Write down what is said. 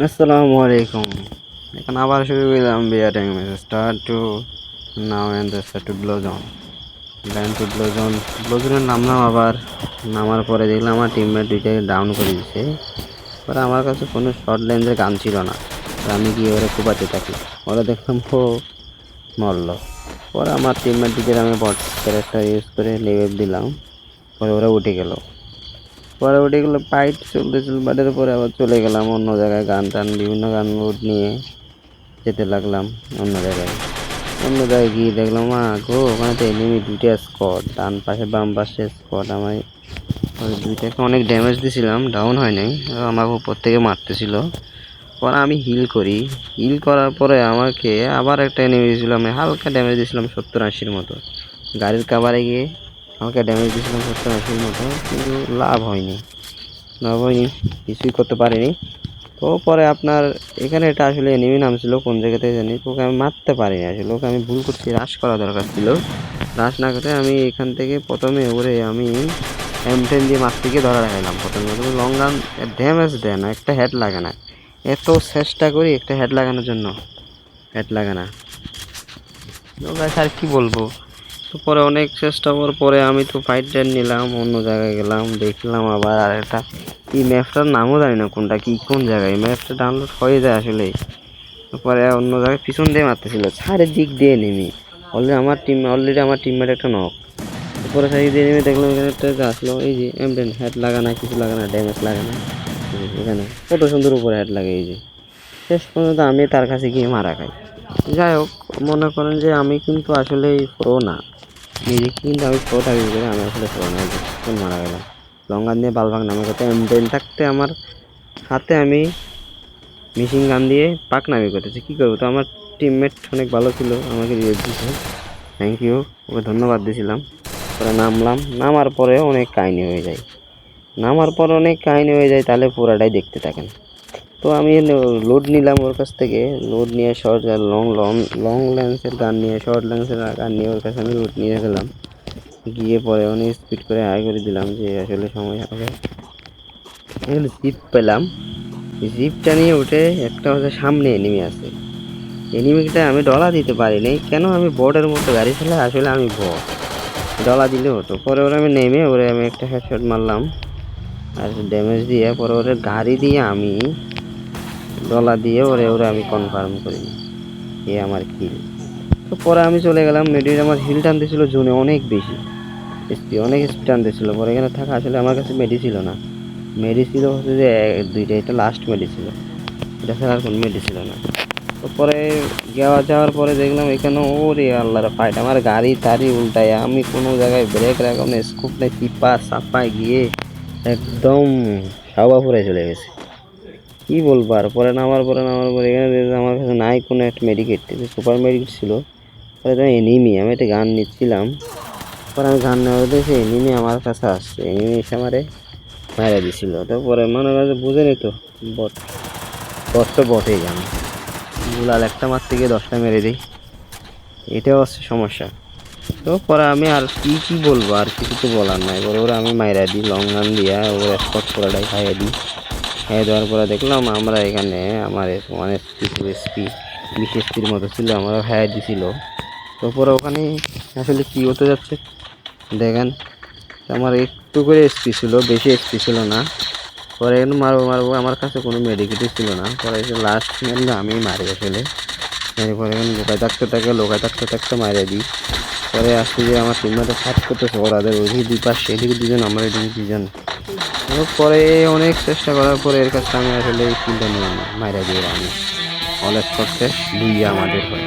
আসসালামু আলাইকুম। এখন আবার শুরু করলাম bearing start to. Now and start to ব্লোজন then to ব্লোজন ব্লোজনে নামলাম আবার। নামার পরে দেখলাম আমার টিমমেট দুইটাকে ডাউন করে দিছে পরে আমার কাছে কোনো শর্ট লেন্সের গান ছিল না। আমি গিয়ে ওরা কুপাতে থাকি। ওরা দেখলাম ও মরলো। পরে আমার টিমমেট দিকে আমি বট ক্যারেক্টার ইউজ করে লেভেল দিলাম। পরে ওরা উঠে গেল। পরে উঠে গেলো ফাইট চলতেছিল বাটের পরে আবার চলে গেলাম, অন্য জায়গায় গান টান, বিভিন্ন গান মুড নিয়ে যেতে লাগলাম অন্য জায়গায়। অন্য জায়গায় গিয়ে দেখলাম, মা গো, ওখানে তো এনিমি দুইটা স্কট ডান পাশে, বাম পাশে স্কট আমায় ওই দুইটাকে অনেক ড্যামেজ দিছিলাম ডাউন হয় নাই, আমাকে উপর থেকে মারতেছিল। পরে আমি হিল করি হিল করার পরে আমাকে আবার একটা এনিমি দিয়েছিল আমি হালকা ড্যামেজ দিয়েছিলাম সত্তর আশির মতো। গাড়ির কাভারে গিয়ে আমাকে ড্যামেজ দিয়েছিলাম সত্তর আশির মতো, কিন্তু লাভ হয়নি। লাভ হয়নি, কিছুই করতে পারিনি। তো পরে আপনার এখানে এটা আসলে এনিমি নাম ছিল, কোন জায়গাতে জানি, তো ওকে আমি মারতে পারিনি আসলে, ওকে আমি ভুল করছি রাশ করা দরকার ছিল। রাশ না করে আমি এখান থেকে প্রথমে ওরে আমি এম টেন দিয়ে মাছ থেকে ধরা রাখাইলাম প্রথমে লং রান ড্যামেজ দেয় না, একটা হেড লাগে না। এত চেষ্টা করি একটা হেড লাগানোর জন্য। হেড লাগে না। আর কি বলব? তো পরে অনেক চেষ্টা করার পরে আমি তো ফাইট ডেন নিলাম, অন্য জায়গায় গেলাম, দেখলাম আবার আর একটা এই ম্যাপটার নামও জানি না কোনটা, কি কোন জায়গায়? ম্যাপটা ডাউনলোড হয়ে যায় আসলে পরে অন্য জায়গায় পিছন দিয়ে মারতেছিল চারের দিক দিয়ে নেমি। অলরেডি আমার টিম অলরেডি আমার টিমমেট একটা নক পরে সাইড দিয়ে নেমে দেখলাম এখানে একটা আসলো, এই যে এমডেন হেড লাগানা কিছু লাগানা ড্যামেজ লাগানা এই যে এখানে কত সুন্দর উপরে হেড লাগে, এই যে। শেষ পর্যন্ত আমি তার কাছে গিয়ে মারা খাই। যাই হোক, মনে করেন যে আমি কিন্তু আসলে প্রো না। নিজেকে কিন্তু আমি প্রো থাকি করে আমি আসলে প্রো না মারা গেলাম। লঙ্গান দিয়ে বালভাগ নামে কথা এমডেন থাকতে আমার হাতে আমি মেশিন গান দিয়ে পাক নামি করতেছি, কী করব? তো আমার টিমমেট অনেক ভালো ছিল, আমাকে রিয়েট দিয়েছে। থ্যাংক ইউ ওকে ধন্যবাদ দিয়েছিলাম। পরে নামলাম, নামার পরে অনেক কাহিনী হয়ে যায়। নামার পর অনেক কাহিনী হয়ে যায়, তাহলে পুরাটাই দেখতে থাকেন। তো আমি লোড নিলাম ওর কাছ থেকে লোড নিয়ে শর্ট লং লং লং লেন্সের গান নিয়ে শর্ট লেন্সের গান নিয়ে ওর কাছে আমি লোড নিয়ে গেলাম। গিয়ে পরে অনেক স্পিড করে হাই করে দিলাম যে আসলে সময় হবে। এখানে জিপ পেলাম। জিপটা নিয়ে উঠে একটা হচ্ছে সামনে এনিমি আছে। এনিমিটা আমি ডলা দিতে পারিনি, কেন আমি বোর্ডের মতো গাড়ি চালাই, আসলে আমি বট ডলা দিলে হতো। পরে ওরা আমি নেমে ওরে আমি একটা হেডশট মারলাম। আর ড্যামেজ দিয়ে পরে ওরে গাড়ি দিয়ে আমি ডলা দিয়ে ওরে ওরে আমি কনফার্ম করি এ আমার কিল তো পরে আমি চলে গেলাম, মেডির আমার হিল টানতেছিল জোনে অনেক বেশি। স্পিড অনেক স্পিড টানতেছিল পরে এখানে থাকা আসলে আমার কাছে মেডি ছিল না। মেডি ছিল হচ্ছে যে দুইটা, এটা লাস্ট মেডি ছিল। এটা ছাড়া আর কোনো মেডি ছিল না। তো পরে যাওয়া, যাওয়ার পরে দেখলাম এখানে ওরে আল্লাহর ফাইট আমার গাড়ি টাড়ি উল্টায় আমি কোনো জায়গায় ব্রেক রাখলাম স্কুপ নেই চিপা চাপায় গিয়ে একদম সাবা ফুরে চলে গেছে। কি বলব আর? পরে নামার পরে নামার পরে এখানে আমার কাছে নাই কোনো একটা মেডিকেট সুপার মেডিকেট ছিল। পরে তো এনিমি, আমি একটা গান নিচ্ছিলাম। পরে আমি গান নেওয়া দেখছি এনিমি আমার কাছে আসছে। এনিমি এসে আমারে মারা দিছিল। তারপরে মনে কাছে বুঝে নিত বট বট তো বটেই জানো। গুলাল একটা মারতে গিয়ে দশটা মেরে দিই। এটাও হচ্ছে সমস্যা। তো পরে আমি আর কি কি বলব? আর কিছু তো বলার নাই। পরে ওরা আমি মাইরা দিই, লং গান দিয়া, ওরা স্পট করাটাই খাইয়ে দিই। খাইয়ে দেওয়ার পরে দেখলাম আমরা এখানে আমার এসপি টু এসপি বিশ এসপির মতো ছিল, আমরা খাইয়ে দিছিল। তো পরে ওখানে আসলে কী হতে যাচ্ছে? দেখেন, আমার একটু করে এসপি ছিল, বেশি এসপি ছিল না। পরে এখানে মারবো মারবো, আমার কাছে কোনো মেডিকেটই ছিল না। পরে লাস্ট মেরলে আমি মারি আসলে। এরপরে এখানে লোকায় থাকতে থাকে লোকায় থাকতে থাকতে মারিয়ে দিই। পরে আসতে যে আমার টিমমেটে ফাইট করতেছে, ওরাদের ওইদিকে দুই পাশ সেদিকে দুজন, আমার এদিকে দুজন। পরে অনেক চেষ্টা করার পরে এর কাছে আমি আসলে এই ফিল্ডে নিয়ে মাইরা দিয়ে আমি অলেজ করতে দুইয়া আমাদের হয়।